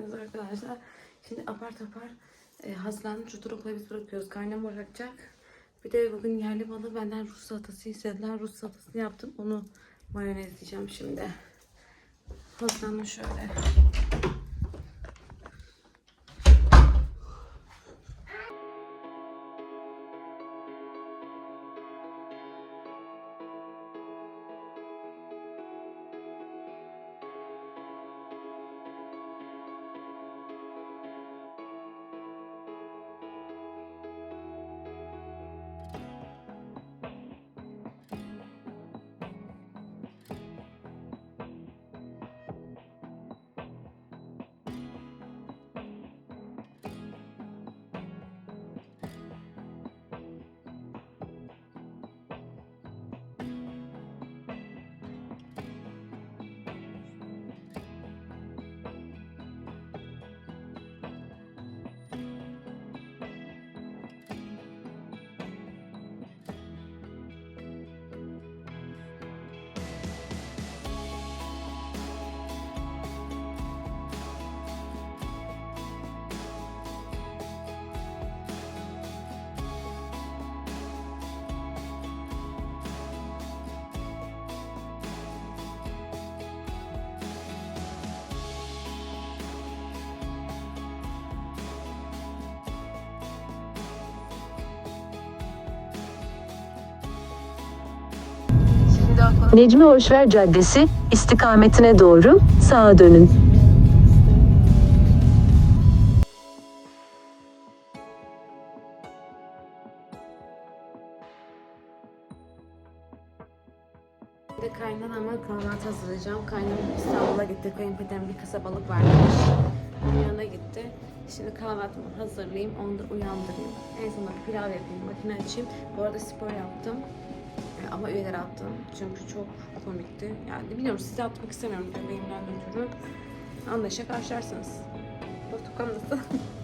Geldiniz arkadaşlar. Şimdi apar topar e, hazırlandım. Çutur biz bırakıyoruz. Kaynam bırakacak. Bir de bugün yerli malı benden Rus salatası istediler. Rus salatasını yaptım. Onu mayonezleyeceğim şimdi. Hazırlandım şöyle. Necmi Hoşver Caddesi istikametine doğru sağa dönün. Şimdi kaynanama kahvaltı hazırlayacağım. Kaynanam İstanbul'a gitti. Kayınpederim bir kasabalık varmış. Onun yanına gitti. Şimdi kahvaltımı hazırlayayım. Onu da uyandırayım. En sonunda pilav yapayım. Makine açayım. Bu arada spor yaptım. Ama üyeleri attım. Çünkü çok komikti. Yani bilmiyorum size atmak istemiyorum bebeğimden ötürü. Anlayışa karşılarsınız. Batukan nasıl?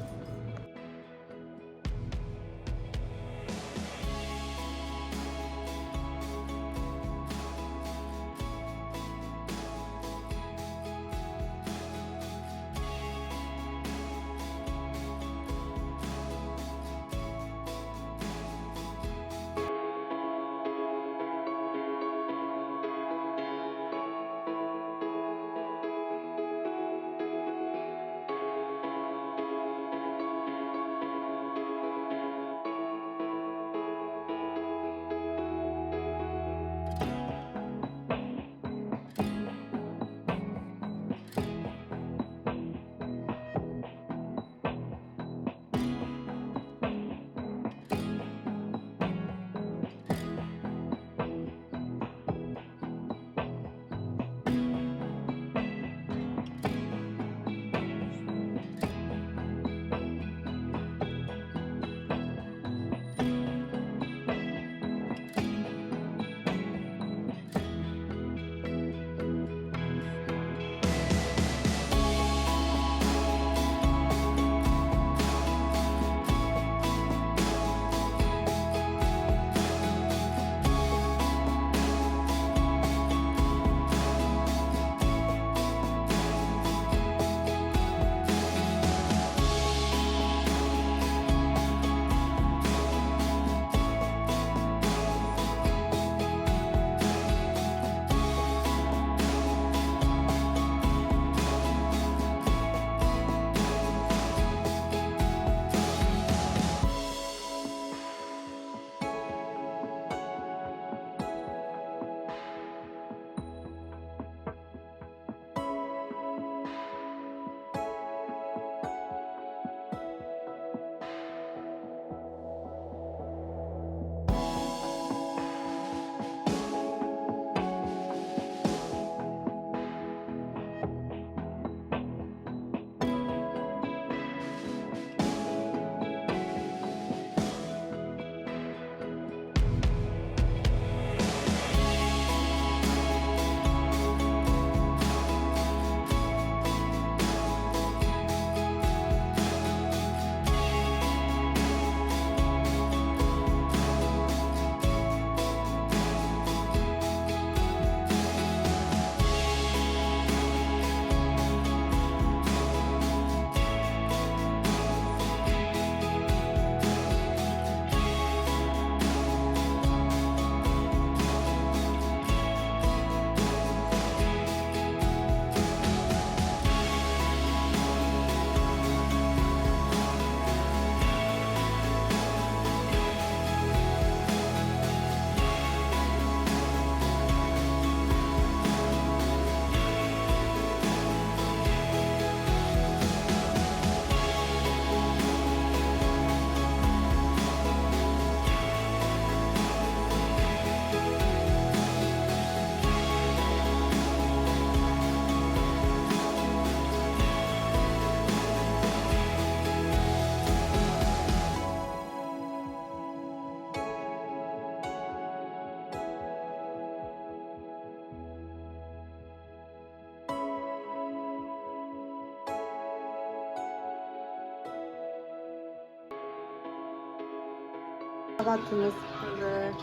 Kahvaltımız hazır.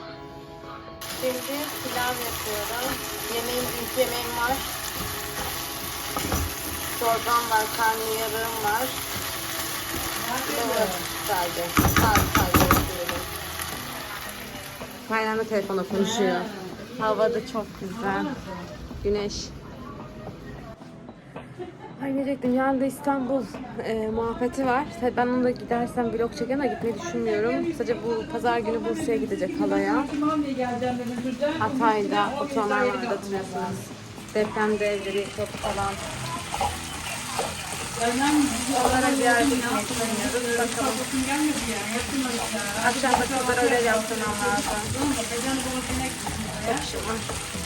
Şimdi pilav yapıyorum. Yemeğim, büyük yemeğim var. Çorbam var, karnıyarığım var. Burası sadece. Sadece sadece yapıyorum. Kaynana telefonla konuşuyor. Hava da çok güzel. Güneş. Ay diyecektim yarın da İstanbul e, muhabbeti var. Ben onunla gidersem vlog çekerim ama gitmeyi düşünmüyorum. Sadece bu pazar günü Bursa'ya gidecek halaya. Hatay'da oturanlar vardı hatırlıyorsunuz. Depremde evleri çok falan. Onlara ziyaret etmeyi düşünüyoruz. Bakalım. Akşam da kızlara ödev yaptırmam lazım. Çok işim var.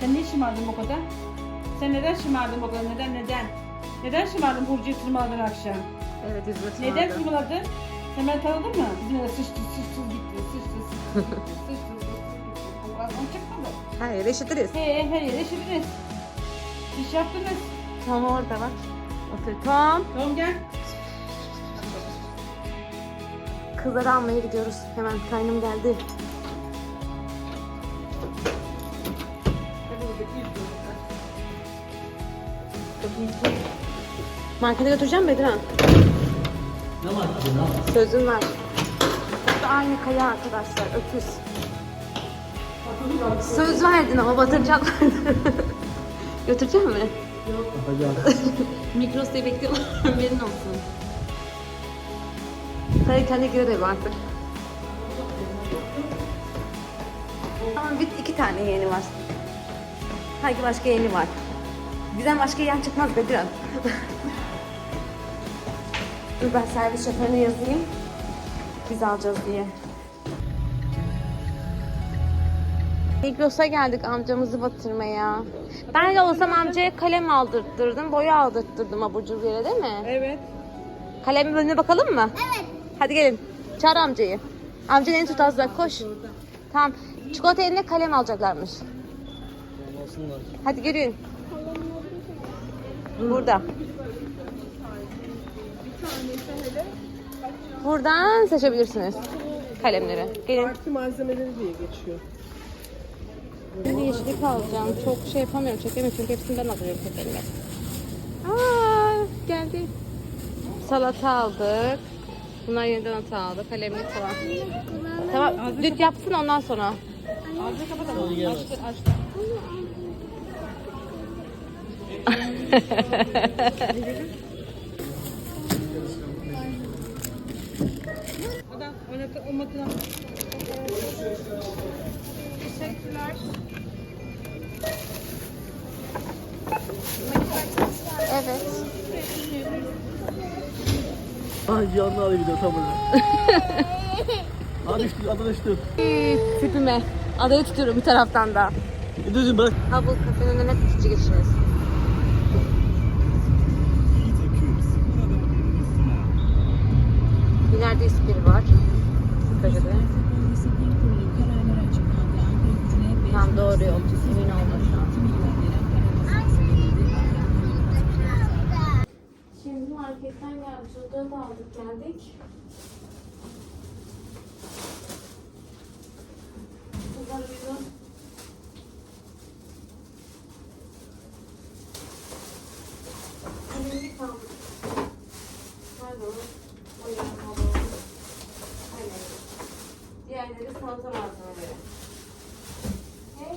Sen niye şımardın bu kadar? Sen neden şımardın bu kadar? Neden neden? Neden şımardın Burcu'yu tırmaladın akşam? Evet hizmet Neden vardı. tırmaladın? Sen beni tanıdın mı? Bizim eve sıçtı sıçtı gitti sıçtı sıçtı sıçtı sıçtı sıçtı Onu çıkmadı. Hayır eşitiriz. He her yere şibiniz. İş yaptınız. Tom orada bak. Otur Tom. Tamam gel. Kızları almaya gidiyoruz. Hemen kaynım geldi. Markete götüreceğim Bedran. Ne ki ne? Sözüm var. Bu da aynı kaya arkadaşlar. Öküz. Söz verdin ama batıracaklardı. Götürecek mi? Yapacağım. Mikros'ta bekliyorlar. Haberin olsun. Kaya kendi girer eve artık. Ama bir iki tane yeğeni var. Hangi başka yeğeni var? Bizden başka yeğen çıkmaz Bediran. Dur ben servis şoförüne yazayım. Biz alacağız diye. Migros'a geldik amcamızı batırmaya. Ben de olsam amcaya kalem aldırttırdım, boya aldırttırdım abur cubur yere değil mi? Evet. Kalemin önüne bakalım mı? Evet. Hadi gelin. Çağır amcayı. Amcanın elini tut az daha koş. Tamam. Çikolata eline kalem alacaklarmış. Hadi yürüyün. Burada. Buradan seçebilirsiniz kalemleri. Gelin. Parti malzemeleri diye geçiyor. Bir yeşillik alacağım. Çok şey yapamıyorum, çekemiyorum çünkü hepsini ben alıyorum tek elimle. Aa, geldi. Salata aldık. Bunlar yeniden ata aldık. Kalemlik falan. Tamam, düt yapsın ondan sonra. Ağzını kapatalım. Hadi gel. Adam oynatı o makine. Teşekkürler. Evet. Ay canlı bir de tam böyle. Hadi düştü, adı düştü. Tipime. Adayı tutuyorum bir taraftan da. E, Düzgün bırak. Hubble kafenin önüne ikinci İleride ispiri var. Köşede. Tam doğru yol. Emin olma şu an. Şimdi marketten geldik. Şurada da aldık geldik. Bunları bizim Oyun hamuru. Aynen. Diğerleri salata malzemeleri. Ne?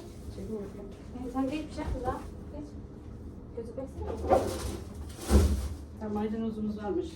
E, sen geç bir şey yapma daha. Geç. Gözü beksene. Ha, maydanozumuz varmış.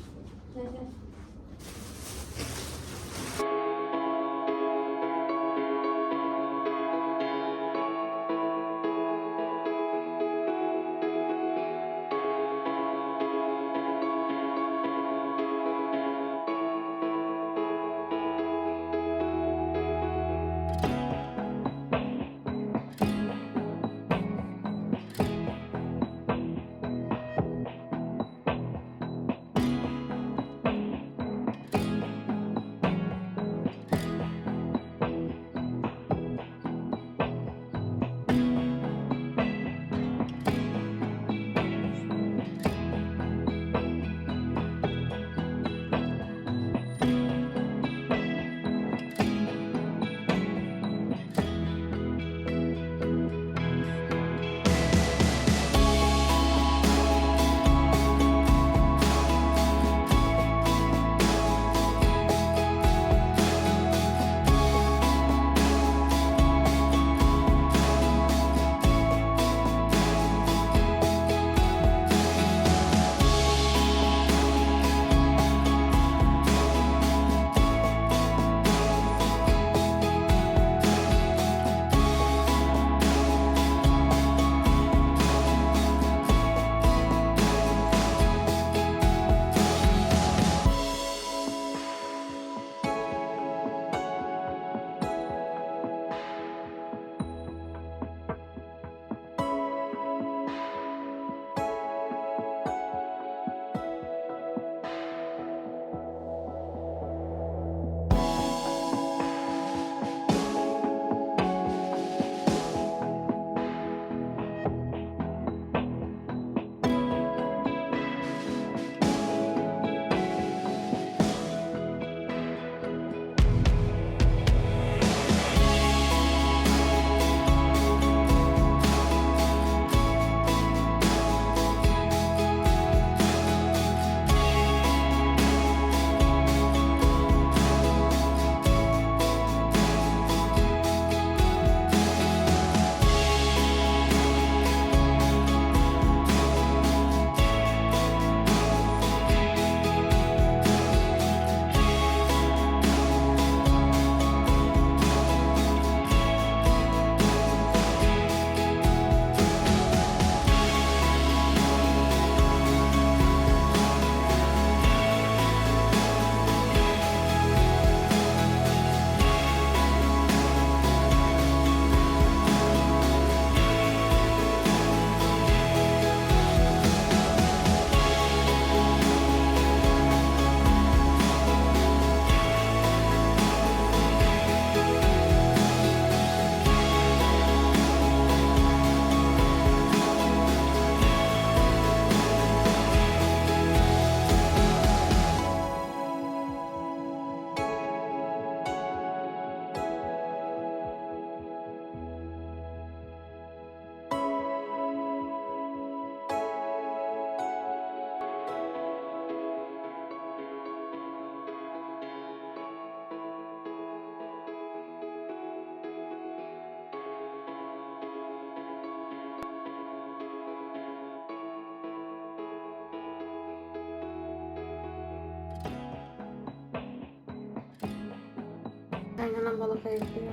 Aynen balık ayıklıyor.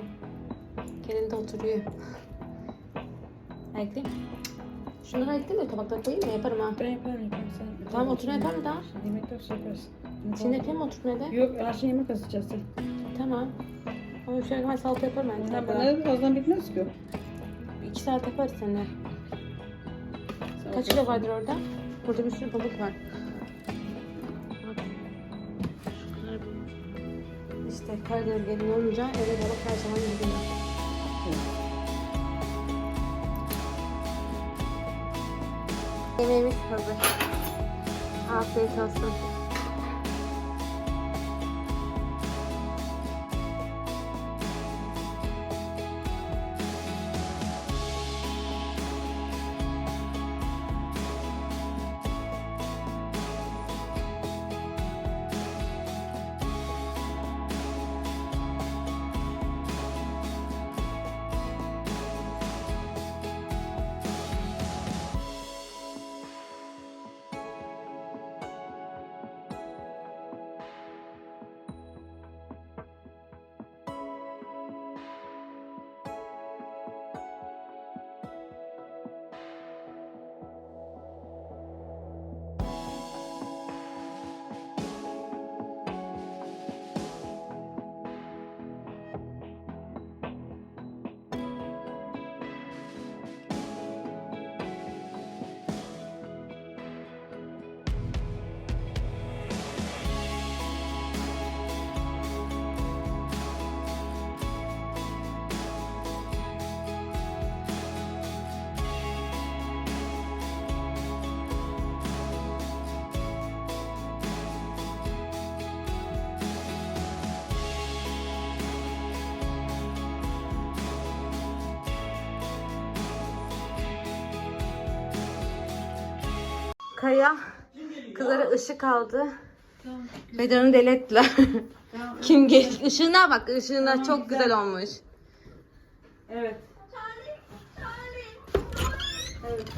Kendinde oturuyor. Ayıklayayım. Şunları ayıklayayım mı? Tabakta koyayım mı? Yaparım ha. Ben yaparım yaparım sen. Tamam, otur, yapar mı daha? Yemekler şey yaparız. Şimdi yapayım mı oturtmaya da? Yok akşam yemek asacağız. Tamam. Ama şöyle hemen salata yaparım ben. Sabah. bana birazdan bitmez ki. İki saat yaparız seninle. Kaç kilo vardır orada? Burada bir sürü balık var. İşte Karadeniz gelin olunca eve balık her zaman gidiyor. Yemeğimiz hazır. Afiyet olsun. Kaya kızlara ışık aldı. Bedirhan'ı deli ettiler. Kim geldi? Işığına bak ışığına çok güzel olmuş. Evet.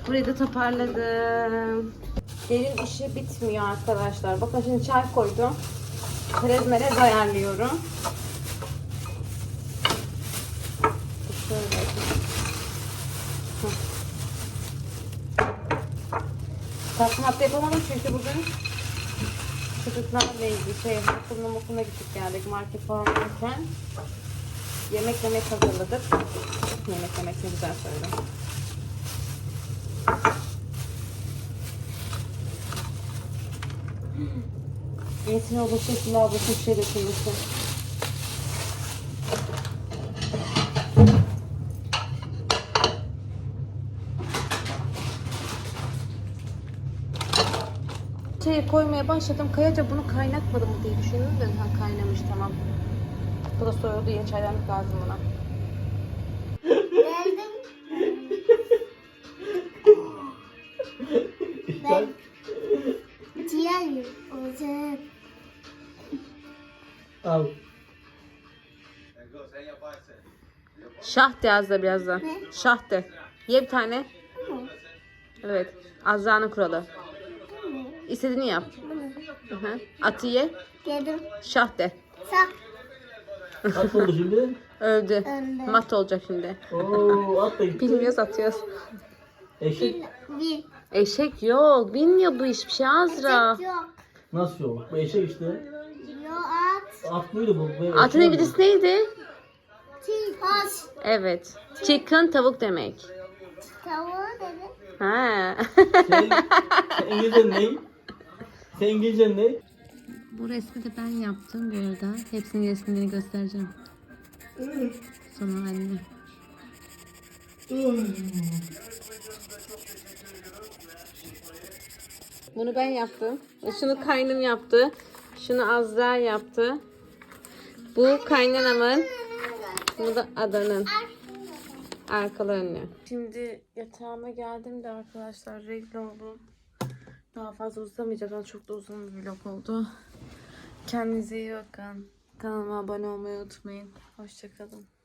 Burayı da toparladım. Derin işi bitmiyor arkadaşlar. Bakın şimdi çay koydum. Çerez ayarlıyorum. Şöyle. Hı. Tatlı hatta yapamadım çünkü bugün çocuklarla ilgili şey okuluna okuluna gittik geldik market falan yerken yemek yemek hazırladık. Yemek yemek ne güzel söyledim. Yesin olursa şunu ablası bir şey dökülmüşsün. Şey koymaya başladım. Kayaca bunu kaynatmadım mı diye düşündüm de ha, kaynamış tamam. Bu da soğudu ya çaydanlık lazım buna. Ben Diğer olacak. al. Şah de az da biraz da. Şah de. Ye bir tane. Evet. Azra'nın kuralı. İstediğini yap. Hı hı. Atı ye. Yedim. Şah de. Sak. Kaç oldu şimdi? Öldü. Öldü. Mat olacak şimdi. Oo at da gitti. Bilmiyoruz atıyoruz. Eşek Bir. Eşek yok. Bilmiyor bu iş bir şey Azra. Yok. nasıl yok? Bu eşek işte. Yok at. At mıydı bu? bu Atın eşek İngilizcesi neydi? Hoş. Evet. Chicken tavuk demek. Tavuğu dedi. Ha. Sen İngilizcen ne? Sen İngilizcen ne? bu resmi de ben yaptım bir arada. Hepsinin resimlerini göstereceğim. Sonra anne. Bunu ben yaptım. Şunu kaynım yaptı. Şunu Azra yaptı. Bu kaynanamın. Bu da adanın. Arkalı önlü. Şimdi yatağıma geldim de arkadaşlar renkli oldum. Daha fazla uzamayacak ama çok da uzun bir vlog oldu. Kendinize iyi bakın. Kanalıma abone olmayı unutmayın. Hoşçakalın.